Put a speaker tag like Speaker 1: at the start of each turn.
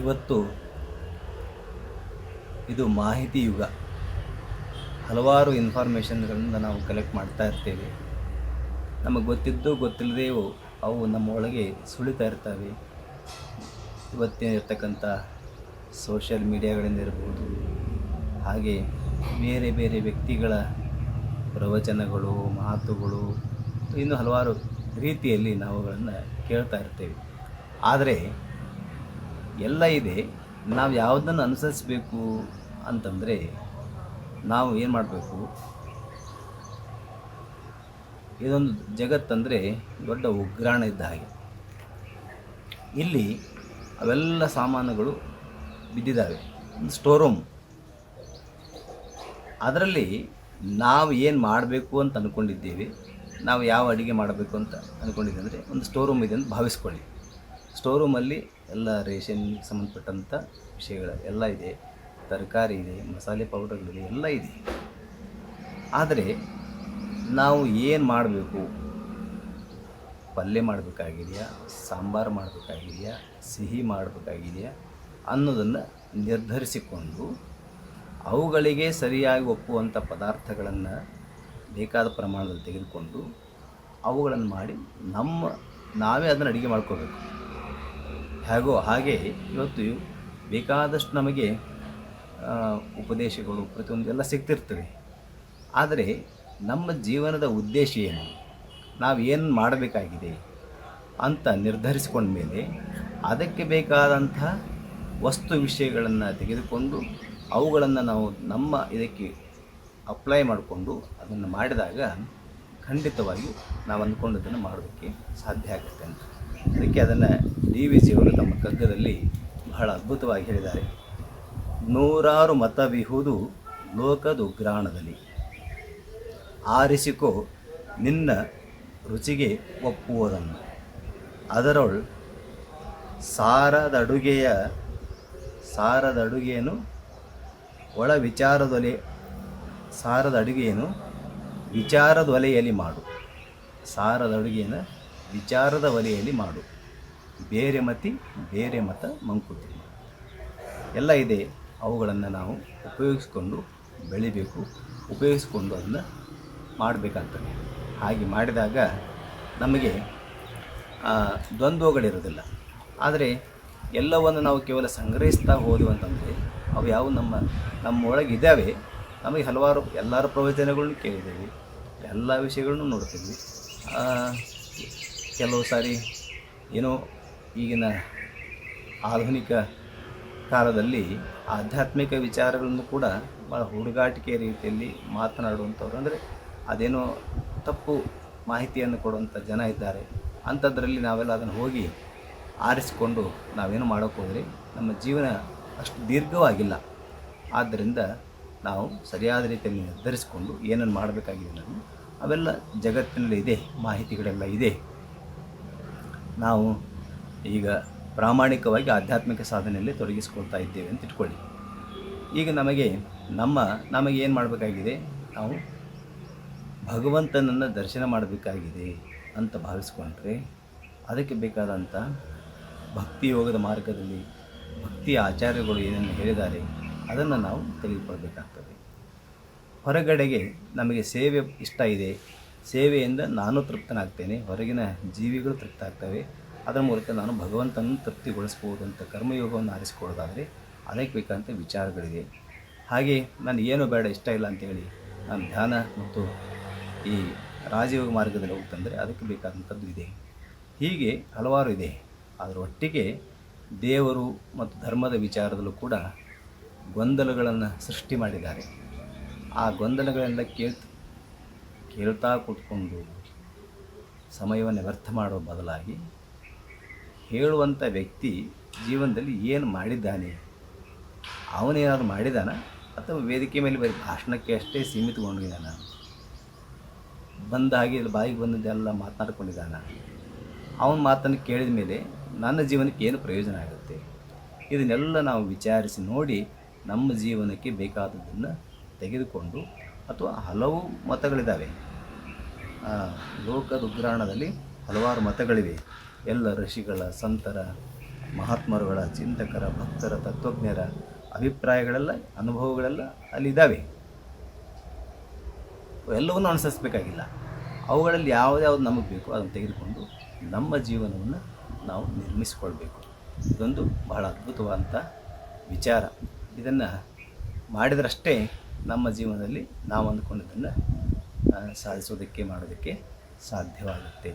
Speaker 1: ಇವತ್ತು ಇದು ಮಾಹಿತಿ ಯುಗ. ಹಲವಾರು ಇನ್ಫಾರ್ಮೇಷನ್ಗಳಿಂದ ನಾವು ಕಲೆಕ್ಟ್ ಮಾಡ್ತಾ ಇರ್ತೇವೆ. ನಮಗೆ ಗೊತ್ತಿದ್ದು ಗೊತ್ತಿಲ್ಲದೆಯೋ ಅವು ನಮ್ಮ ಒಳಗೆ ಸುಳಿತಾ ಇರ್ತವೆ. ಇವತ್ತಿನ ಇರ್ತಕ್ಕಂಥ ಸೋಷಿಯಲ್ ಮೀಡಿಯಾಗಳಿಂದ ಇರ್ಬೋದು, ಹಾಗೆ ಬೇರೆ ಬೇರೆ ವ್ಯಕ್ತಿಗಳ ಪ್ರವಚನಗಳು, ಮಾತುಗಳು, ಇನ್ನೂ ಹಲವಾರು ರೀತಿಯಲ್ಲಿ ನಾವುಗಳನ್ನು ಕೇಳ್ತಾ ಇರ್ತೇವೆ. ಆದರೆ ಎಲ್ಲ ಇದೆ. ನಾವು ಯಾವುದನ್ನು ಅನುಸರಿಸಬೇಕು ಅಂತಂದರೆ ನಾವು ಏನು ಮಾಡಬೇಕು? ಇದೊಂದು ಜಗತ್ತಂದರೆ ದೊಡ್ಡ ಉಗ್ರಾಣ ಇದ್ದ ಹಾಗೆ. ಇಲ್ಲಿ ಅವೆಲ್ಲ ಸಾಮಾನುಗಳು ಬಿದ್ದಿದ್ದಾವೆ ಒಂದು ಸ್ಟೋರ್ ರೂಮ್ ಅದರಲ್ಲಿ ನಾವು ಏನು ಮಾಡಬೇಕು ಅಂತ ಅಂದ್ಕೊಂಡಿದ್ದೇವೆ ನಾವು ಯಾವ ಅಡುಗೆ ಮಾಡಬೇಕು ಅಂತ ಅಂದ್ಕೊಂಡಿದ್ದೀವಿ ಅಂದರೆ ಒಂದು ಸ್ಟೋರ್ ರೂಮ್ ಇದೆ ಅಂತ ಭಾವಿಸ್ಕೊಳ್ಳಿ. ಸ್ಟೋರ್ ರೂಮಲ್ಲಿ ಎಲ್ಲ ರೇಷನ್ ಸಂಬಂಧಪಟ್ಟಂಥ ವಿಷಯಗಳು ಎಲ್ಲ ಇದೆ. ತರಕಾರಿ ಇದೆ, ಮಸಾಲೆ ಪೌಡರ್ಗಳಿದೆ ಎಲ್ಲ ಇದೆ. ಆದರೆ ನಾವು ಏನು ಮಾಡಬೇಕು? ಪಲ್ಯ ಮಾಡಬೇಕಾಗಿದೆಯಾ? ಸಾಂಬಾರು ಮಾಡಬೇಕಾಗಿದೆಯಾ? ಸಿಹಿ ಮಾಡಬೇಕಾಗಿದೆಯಾ? ಅನ್ನೋದನ್ನು ನಿರ್ಧರಿಸಿಕೊಂಡು ಅವುಗಳಿಗೆ ಸರಿಯಾಗಿ ಒಪ್ಪುವಂಥ ಪದಾರ್ಥಗಳನ್ನು ಬೇಕಾದ ಪ್ರಮಾಣದಲ್ಲಿ ತೆಗೆದುಕೊಂಡು ಅವುಗಳನ್ನು ಮಾಡಿ ನಮ್ಮ ನಾವೇ ಅದನ್ನು ಅಡುಗೆ ಮಾಡ್ಕೋಬೇಕು. ಹೇಗೋ ಹಾಗೆ ಇವತ್ತು ಬೇಕಾದಷ್ಟು ನಮಗೆ ಉಪದೇಶಗಳು ಪ್ರತಿಯೊಂದು ಎಲ್ಲ ಸಿಗ್ತಿರ್ತವೆ. ಆದರೆ ನಮ್ಮ ಜೀವನದ ಉದ್ದೇಶ ಏನು? ನಾವು ಏನು ಮಾಡಬೇಕಾಗಿದೆ ಅಂತ ನಿರ್ಧರಿಸಿಕೊಂಡ ಮೇಲೆ ಅದಕ್ಕೆ ಬೇಕಾದಂಥ ವಸ್ತು ವಿಷಯಗಳನ್ನು ತೆಗೆದುಕೊಂಡು ಅವುಗಳನ್ನು ನಾವು ನಮ್ಮ ಇದಕ್ಕೆ ಅಪ್ಲೈ ಮಾಡಿಕೊಂಡು ಅದನ್ನು ಮಾಡಿದಾಗ ಖಂಡಿತವಾಗಿ ನಾವು ಅಂದ್ಕೊಂಡದನ್ನು ಮಾಡೋದಕ್ಕೆ ಸಾಧ್ಯ ಆಗುತ್ತೆ ಅಂತ. ಅದಕ್ಕೆ ಅದನ್ನು ಡಿ ವಿ ಸಿಯವರು ತಮ್ಮ ಕಗ್ಗದಲ್ಲಿ ಬಹಳ ಅದ್ಭುತವಾಗಿ ಹೇಳಿದ್ದಾರೆ. ನೂರಾರು ಮತವಿಹುದು ಲೋಕದ ಉಗ್ರಾಣದಲ್ಲಿ. ಆರಿಸಿಕೋ, ನಿನ್ನ ರುಚಿಗೆ ಒಪ್ಪುವುದನ್ನು ಅದರೊಳ್ ಸಾರದಡುಗೆಯ, ಸಾರದಡುಗೆಯನ್ನು, ಒಳ ವಿಚಾರದೊಲೆ ಸಾರದ ಅಡುಗೆಯನ್ನು ವಿಚಾರದೊಲೆಯಲ್ಲಿ ಮಾಡು. ಸಾರದ ಅಡುಗೆಯನ್ನು ವಿಚಾರದ ವಲೆಯಲ್ಲಿ ಮಾಡು. ಬೇರೆ ಮತಿ, ಬೇರೆ ಮತ ಮಂಕುತಿ ಎಲ್ಲ ಇದೆ. ಅವುಗಳನ್ನು ನಾವು ಉಪಯೋಗಿಸ್ಕೊಂಡು ಬೆಳಿಬೇಕು. ಉಪಯೋಗಿಸ್ಕೊಂಡು ಅದನ್ನು ಮಾಡಬೇಕಾಗ್ತದೆ. ಹಾಗೆ ಮಾಡಿದಾಗ ನಮಗೆ ದ್ವಂದ್ವಗಳಿರೋದಿಲ್ಲ ಆದರೆ ಎಲ್ಲವನ್ನು ನಾವು ಕೇವಲ ಸಂಗ್ರಹಿಸ್ತಾ ಹೋದೆವು ಅಂತಂದರೆ, ಅವು ಯಾವ ನಮ್ಮ, ನಮ್ಮೊಳಗೆ ಇದ್ದಾವೆ. ನಮಗೆ ಹಲವಾರು, ಎಲ್ಲರ ಪ್ರವಚನಗಳನ್ನು ಕೇಳಿದ್ದೇವೆ. ಎಲ್ಲ ವಿಷಯಗಳನ್ನು ನೋಡ್ತೀವಿ. ಕೆಲವು ಸಾರಿ, ಏನೋ ಈಗಿನ ಆಧುನಿಕ ಕಾಲದಲ್ಲಿ ಆಧ್ಯಾತ್ಮಿಕ ವಿಚಾರಗಳನ್ನು ಕೂಡ ಭಾಳ ಹುಡುಗಾಟಿಕೆ ರೀತಿಯಲ್ಲಿ ಮಾತನಾಡುವಂಥವ್ರು. ಅಂದರೆ ಅದೇನೋ ತಪ್ಪು ಮಾಹಿತಿಯನ್ನು ಕೊಡುವಂಥ ಜನ ಇದ್ದಾರೆ. ಅಂಥದ್ರಲ್ಲಿ ನಾವೆಲ್ಲ ಅದನ್ನು ಹೋಗಿ ಆರಿಸಿಕೊಂಡು ನಾವೇನು ಮಾಡೋಕ್ಕೆ ಹೋದರೆ ನಮ್ಮ ಜೀವನ ಅಷ್ಟು ದೀರ್ಘವಾಗಿಲ್ಲ. ಆದ್ದರಿಂದ ನಾವು ಸರಿಯಾದ ರೀತಿಯಲ್ಲಿ ನಿರ್ಧರಿಸಿಕೊಂಡು ಏನನ್ನು ಮಾಡಬೇಕಾಗಿದೆ ನಾನು ಅವೆಲ್ಲ ಜಗತ್ತಿನಲ್ಲಿ ಇದೆ, ಮಾಹಿತಿಗಳೆಲ್ಲ ಇದೆ. ನಾವು ಈಗ ಪ್ರಾಮಾಣಿಕವಾಗಿ ಆಧ್ಯಾತ್ಮಿಕ ಸಾಧನೆಯಲ್ಲಿ ತೊಡಗಿಸ್ಕೊಳ್ತಾ ಇದ್ದೇವೆ ಅಂತ ಇಟ್ಕೊಳ್ಳಿ. ಈಗ ನಮಗೆ ನಮ್ಮ, ನಮಗೆ ಏನು ಮಾಡಬೇಕಾಗಿದೆ? ನಾವು ಭಗವಂತನನ್ನು ದರ್ಶನ ಮಾಡಬೇಕಾಗಿದೆ ಅಂತ ಭಾವಿಸ್ಕೊಂಡ್ರೆ ಅದಕ್ಕೆ ಬೇಕಾದಂಥ ಭಕ್ತಿ ಯೋಗದ ಮಾರ್ಗದಲ್ಲಿ ಭಕ್ತಿಯ ಆಚಾರ್ಯಗಳು ಏನನ್ನು ಹೇಳಿದ್ದಾರೆ, ಅದನ್ನು ನಾವು ತೆಗೆದುಕೊಳ್ಬೇಕಾಗ್ತದೆ. ಹೊರಗಡೆಗೆ ನಮಗೆ ಸೇವೆ ಇಷ್ಟ ಇದೆ ಸೇವೆಯಿಂದ ನಾನು ತೃಪ್ತನಾಗ್ತೇನೆ, ಹೊರಗಿನ ಜೀವಿಗಳು ತೃಪ್ತ ಆಗ್ತವೆ ಅದರ ಮೂಲಕ ನಾನು ಭಗವಂತನನ್ನು ತೃಪ್ತಿಗೊಳಿಸ್ಬೋದು ಅಂತ ಕರ್ಮಯೋಗವನ್ನು ಆರಿಸಿಕೊಳ್ಳೋದಾದರೆ ಅದಕ್ಕೆ ಬೇಕಾದಂಥ ವಿಚಾರಗಳಿದೆ ಹಾಗೆ ನಾನು ಏನು ಬೇಡ, ಇಷ್ಟ ಇಲ್ಲ ಅಂತೇಳಿ ನಾನು ಧ್ಯಾನ ಮತ್ತು ಈ ರಾಜಯೋಗ ಮಾರ್ಗದಲ್ಲಿ ಹೋಗ್ತಂದರೆ ಅದಕ್ಕೆ ಬೇಕಾದಂಥದ್ದು ಇದೆ. ಹೀಗೆ ಹಲವಾರು ಇದೆ. ಅದರ ಒಟ್ಟಿಗೆ ದೇವರು ಮತ್ತು ಧರ್ಮದ ವಿಚಾರದಲ್ಲೂ ಕೂಡ ಗೊಂದಲಗಳನ್ನು ಸೃಷ್ಟಿ ಮಾಡಿದ್ದಾರೆ. ಆ ಗೊಂದಲಗಳೆಲ್ಲ ಕೇಳ್ ಕೇಳ್ತಾ ಕೂತ್ಕೊಂಡು ಸಮಯವನ್ನು ವ್ಯರ್ಥ ಮಾಡೋ ಬದಲಾಗಿ ಹೇಳುವಂಥ ವ್ಯಕ್ತಿ ಜೀವನದಲ್ಲಿ ಏನು ಮಾಡಿದ್ದಾನೆ? ಅವನೇನಾದ್ರು ಮಾಡಿದಾನ? ಅಥವಾ ವೇದಿಕೆ ಮೇಲೆ ಬರೀ ಭಾಷಣಕ್ಕೆ ಅಷ್ಟೇ ಸೀಮಿತಗೊಂಡಿದ್ದಾನ? ಬಂದ ಹಾಗೆ ಇಲ್ಲಿ ಬಾಯಿಗೆ ಬಂದದ್ದೆಲ್ಲ ಮಾತನಾಡ್ಕೊಂಡಿದ್ದಾನ? ಅವನ ಮಾತನ್ನು ಕೇಳಿದ ಮೇಲೆ ನನ್ನ ಜೀವನಕ್ಕೆ ಏನು ಪ್ರಯೋಜನ ಆಗುತ್ತೆ? ಇದನ್ನೆಲ್ಲ ನಾವು ವಿಚಾರಿಸಿ ನೋಡಿ ನಮ್ಮ ಜೀವನಕ್ಕೆ ಬೇಕಾದದ್ದನ್ನು ತೆಗೆದುಕೊಂಡು ಅಥವಾ ಹಲವು ಮತಗಳಿದ್ದಾವೆ. ಆ, ಲೋಕದ ಉಗ್ರಾಣದಲ್ಲಿ ಹಲವಾರು ಮತಗಳಿವೆ. ಎಲ್ಲ ಋಷಿಗಳ ಸಂತರ ಮಹಾತ್ಮರುಗಳ ಚಿಂತಕರ ಭಕ್ತರ ತತ್ವಜ್ಞರ ಅಭಿಪ್ರಾಯಗಳೆಲ್ಲ ಅನುಭವಗಳೆಲ್ಲ ಅಲ್ಲಿದ್ದಾವೆ. ಎಲ್ಲವನ್ನು ಅನುಸರಿಸಬೇಕಾಗಿಲ್ಲ. ಅವುಗಳಲ್ಲಿ ಯಾವುದ್ಯಾವ್ದು ನಮಗೆ ಬೇಕೋ ಅದನ್ನು ತೆಗೆದುಕೊಂಡು ನಮ್ಮ ಜೀವನವನ್ನು ನಾವು ನಿರ್ಮಿಸಿಕೊಳ್ಬೇಕು. ಇದೊಂದು ಬಹಳ ಅದ್ಭುತವಾದಂಥ ವಿಚಾರ. ಇದನ್ನು ಮಾಡಿದರಷ್ಟೇ ನಮ್ಮ ಜೀವನದಲ್ಲಿ ನಾವು ಅಂದ್ಕೊಂಡಿದ್ದನ್ನು ಸಾಧಿಸೋದಕ್ಕೆ ಮಾಡೋದಕ್ಕೆ ಸಾಧ್ಯವಾಗುತ್ತೆ.